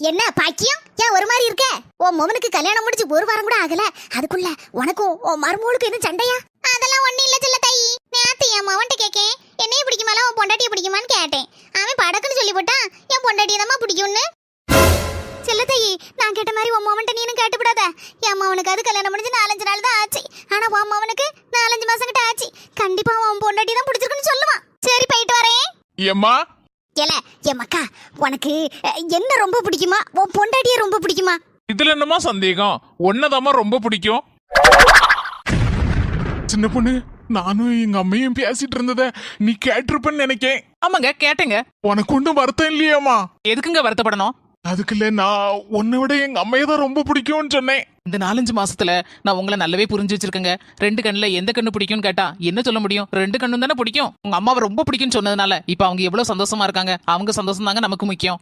என்ன பாக்கியம்? ஏன் ஒரு மாதிரி இருக்க? உன் மோமனுக்கு கல்யாணம் முடிச்சு ஒரு வாரம் கூட ஆகல. அதுக்குள்ள உனக்கும் உன் மருமகளுக்கும் எதுவும் சண்டையா? அதெல்லாம் ஒண்ணு இல்ல சொல்ல தாயி. நேத்து என் மவன்ட்ட கேக்கேன். என்னைய பிடிக்குமால உன் பொண்டாட்டிய பிடிக்குமான்னு கேட்டேன். அவன் படக்குன்னு சொல்லி போட்டான் என் பொண்டாட்டிய தான் பிடிக்கும்னு? செல்ல தாயி நான் கேட்ட மாதிரி உன் மவன்ட்ட நீனும் கேட்டுவிடாத என் மவனுக்கு அது கல்யாணம் முடிஞ்சு நாலஞ்சு நாள் தான் ஆச்சு. ஆனா உன் மவனுக்கு நாலஞ்சு மாசம் கிட்ட ஆச்சு. கண்டிப்பா உன் பொண்டாட்டி தான் பிடிச்சிருக்குன்னு சொல்லுவான். சரி போயிட்டு வரேன். ஏம்மா ஏல என் மக்கா உனக்கு என்ன ரொம்ப பிடிக்குமா? உன் பொண்டாட்டிய ரொம்ப பிடிக்குமா? இதுல என்னமா சந்தேகம்? ஒன்னதாம்மா ரொம்ப பிடிக்கும். சின்ன பொண்ணு நானும் எங்க அம்மையும் பேசிட்டு இருந்தத நீ கேட்டிருப்பன்னு நினைக்கேன். ஆமாங்க கேட்டேங்க. உனக்கு ஒன்றும் வருத்தம் இல்லையாம்மா? எதுக்குங்க வருத்தப்படணும்? அதுக்குள்ள நான் உன்னை விட எங்க அம்மையை தான் ரொம்ப பிடிக்கும்னு சொன்னேன். இந்த நாலஞ்சு மாசத்துல நான் உங்களை நல்லாவே புரிஞ்சு வச்சிருக்கேங்க. ரெண்டு கண்ணுல எந்த கண்ணு பிடிக்கும்னு கேட்டா என்ன சொல்ல முடியும்? ரெண்டு கண்ணும் தானே பிடிக்கும். உங்க அம்மாவை ரொம்ப பிடிக்கும்னு சொன்னதுனால இப்ப அவங்க எவ்வளவு சந்தோஷமா இருக்காங்க. அவங்க சந்தோஷம் தாங்க நமக்கு முக்கியம்.